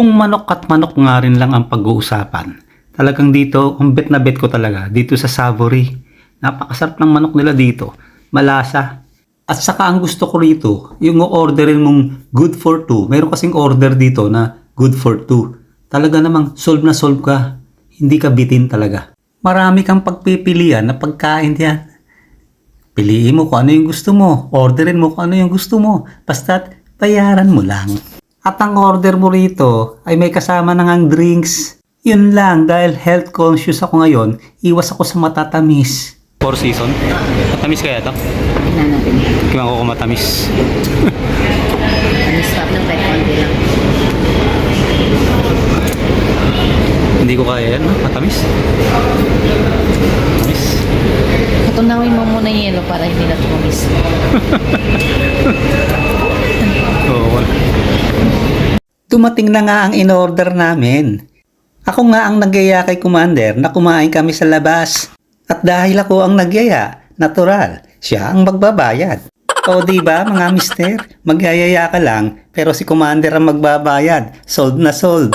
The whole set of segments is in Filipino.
Kung manok at manok nga rin lang ang pag-uusapan, talagang dito, ang bet na bet ko talaga, dito sa Savory. Napakasarap ng manok nila dito. Malasa. At saka ang gusto ko rito, yung orderin mong good for two. Meron kasing order dito na good for two. Talaga namang solve na solve ka. Hindi ka bitin talaga. Marami kang pagpipilian na pagkain diyan. Piliin mo kung ano yung gusto mo. Orderin mo kung ano yung gusto mo. Basta't bayaran mo lang. At ang order mo rito ay may kasama na ngang drinks. Yun lang, dahil health conscious ako ngayon, iwas ako sa matatamis. Four season? Matamis kaya to? Tingnan natin. Kaya ako matamis. Ano stop ng pet konti lang. Hindi ko kaya yan, matamis. Matamis. Katunawin mo muna yung yelo para hindi na tumamis. Dumating na nga ang in-order namin. Ako nga ang nagyaya kay Commander na kumain kami sa labas. At dahil ako ang nagyaya, natural, siya ang magbabayad. O di ba mga mister, magyayaya ka lang, pero si Commander ang magbabayad. Sold na sold.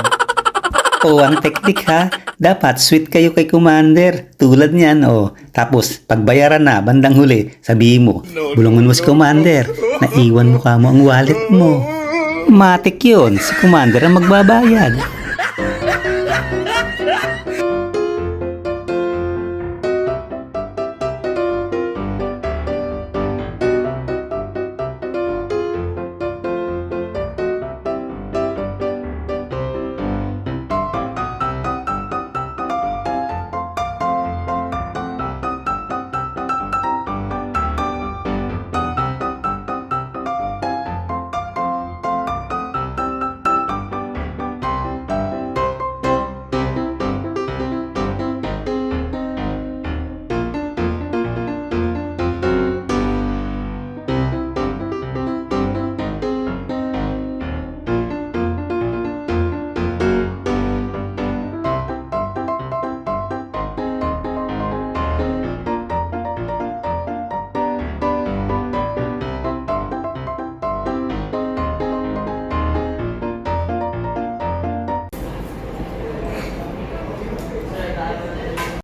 O ang teknik ha, dapat sweet kayo kay Commander. Tulad niyan o. Tapos pagbayaran na bandang huli, sabihin mo, bulungan mo si Commander, naiwan mo ka mo ang wallet mo. Matik yun, si Commander ang magbabayad.